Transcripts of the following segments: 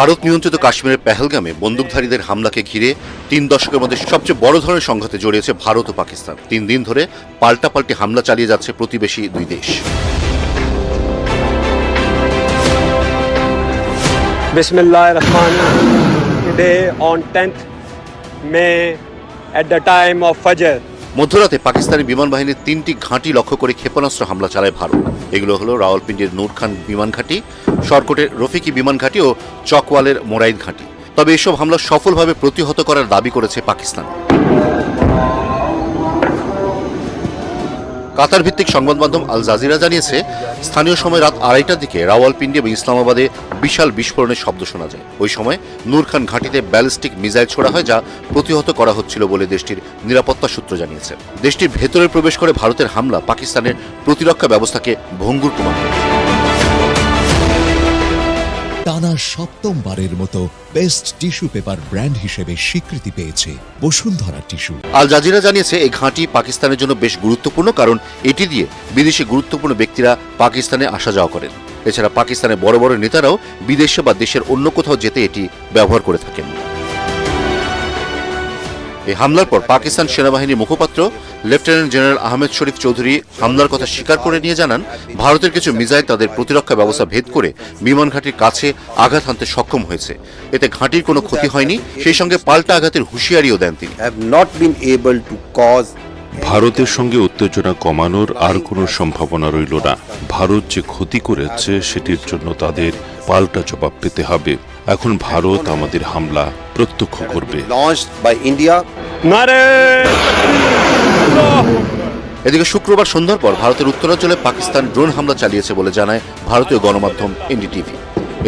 ভারত নিয়ন্ত্রিত কাশ্মীরের পেহেলগামে বন্দুকধারীদের হামলাকে ঘিরে তিন দশকের মধ্যে সবচেয়ে বড় ধরনের সংঘাতে জড়িয়েছে ভারত ও পাকিস্তান। তিন দিন ধরে পাল্টাপাল্টি হামলা চালিয়ে যাচ্ছে প্রতিবেশী দুই দেশ। Bismillah Rahman Today on 10th May, at the time of Fajr মধ্যরাতে পাকিস্তানি বিমান বাহিনীর তিনটি ঘাঁটি লক্ষ্য করে ক্ষেপণাস্ত্র হামলা চালায় ভারত। এগুলো হলো রাওয়ালপিন্ডির নূর খান বিমান ঘাঁটি সরকটের রফিকি বিমান ঘাঁটি ও চকওয়ালের মোরাইদ ঘাঁটি। তবে এসব হামলা সফলভাবে প্রতিহত করার দাবি করেছে পাকিস্তান। কাতার ভিত্তিক সংবাদ মাধ্যম আল জাজিরা জানিয়েছে, স্থানীয় সময় রাত আড়াইটার দিকে রাওয়ালপিন্ডি এবং ইসলামাবাদে বিশাল বিস্ফোরণের শব্দ শোনা যায়। ওই সময় নূর খান ঘাঁটিতে ব্যালিস্টিক মিসাইল ছোড়া হয় যা প্রতিহত করা হচ্ছিল বলে দেশটির নিরাপত্তা সূত্র জানিয়েছে। দেশটির ভেতরে প্রবেশ করে ভারতের হামলা পাকিস্তানের প্রতিরক্ষা ব্যবস্থাকে ভঙ্গুর প্রমাণ করে টানা সপ্তমবারের মতো বেস্ট টিস্যু পেপার ব্র্যান্ড হিসেবে স্বীকৃতি পেয়েছে বসুন্ধরা টিস্যু আল জাজিরা জানিয়েছে, এই ঘাঁটি পাকিস্তানের জন্য বেশ গুরুত্বপূর্ণ কারণ এটি দিয়ে বিদেশি গুরুত্বপূর্ণ ব্যক্তিরা পাকিস্তানে আসা যাওয়া করেন। এছাড়া পাকিস্তানের বড় বড় নেতারাও বিদেশে বা দেশের অন্য কোথাও যেতে এটি ব্যবহার করে থাকেন। এই হামলার পর পাকিস্তান সেনাবাহিনীর মুখপাত্র লেফটেন্যান্ট জেনারেল আহমেদ শরীফ চৌধুরী হামলার কথা স্বীকার করে নিয়ে জানান ভারতের কিছু মিসাইল তাদের প্রতিরক্ষা ব্যবস্থা ভেদ করে বিমান ঘাঁটির কাছে আঘাত হানতে সক্ষম হয়েছে। এতে ঘাঁটির কোনো ক্ষতি হয়নি সেই সঙ্গে পাল্টা আঘাতের হুঁশিয়ারিও দেন তিনি। ভারতের সঙ্গে উত্তেজনা কমানোর আর কোনো সম্ভাবনা রইল না। ভারত যে ক্ষতি করেছে সেটির জন্য তাদের পাল্টা জবাব পেতে হবে। এখন ভারত আমাদের হামলা প্রত্যক্ষ করবে। এদিকে শুক্রবার সন্ধ্যার পর ভারতের উত্তরাঞ্চলে পাকিস্তান ড্রোন হামলা চালিয়েছে বলে জানায় ভারতীয় গণমাধ্যম এনডিটিভি।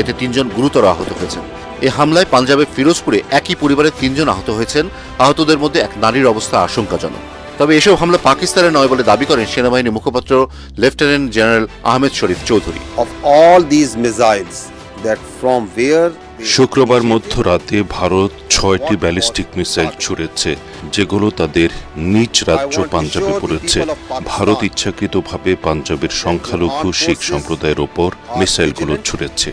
এতে তিনজন গুরুতর আহত হয়েছেন। এ হামলায় পাঞ্জাবের ফিরোজপুরে একই পরিবারের তিনজন আহত হয়েছেন। আহতদের মধ্যে এক নারীর অবস্থা আশঙ্কাজনক। তবে এসব হামলা পাকিস্তানের নয় বলে দাবি করেন সেনাবাহিনীর মুখপাত্র lieutenant general Ahmed Sharif Chaudhry. All these missiles that from where শুক্রবার মধ্যরাতে ভারত ছয়টি ব্যালিস্টিক মিসাইল ছুড়েছে, যেগুলো তাদের নিজ রাজ্য পাঞ্জাবে পড়েছে। ভারত ইচ্ছাকৃতভাবে পাঞ্জাবের সংখ্যালঘু শিখ সম্প্রদায়ের ওপর মিসাইলগুলো ছুড়েছে।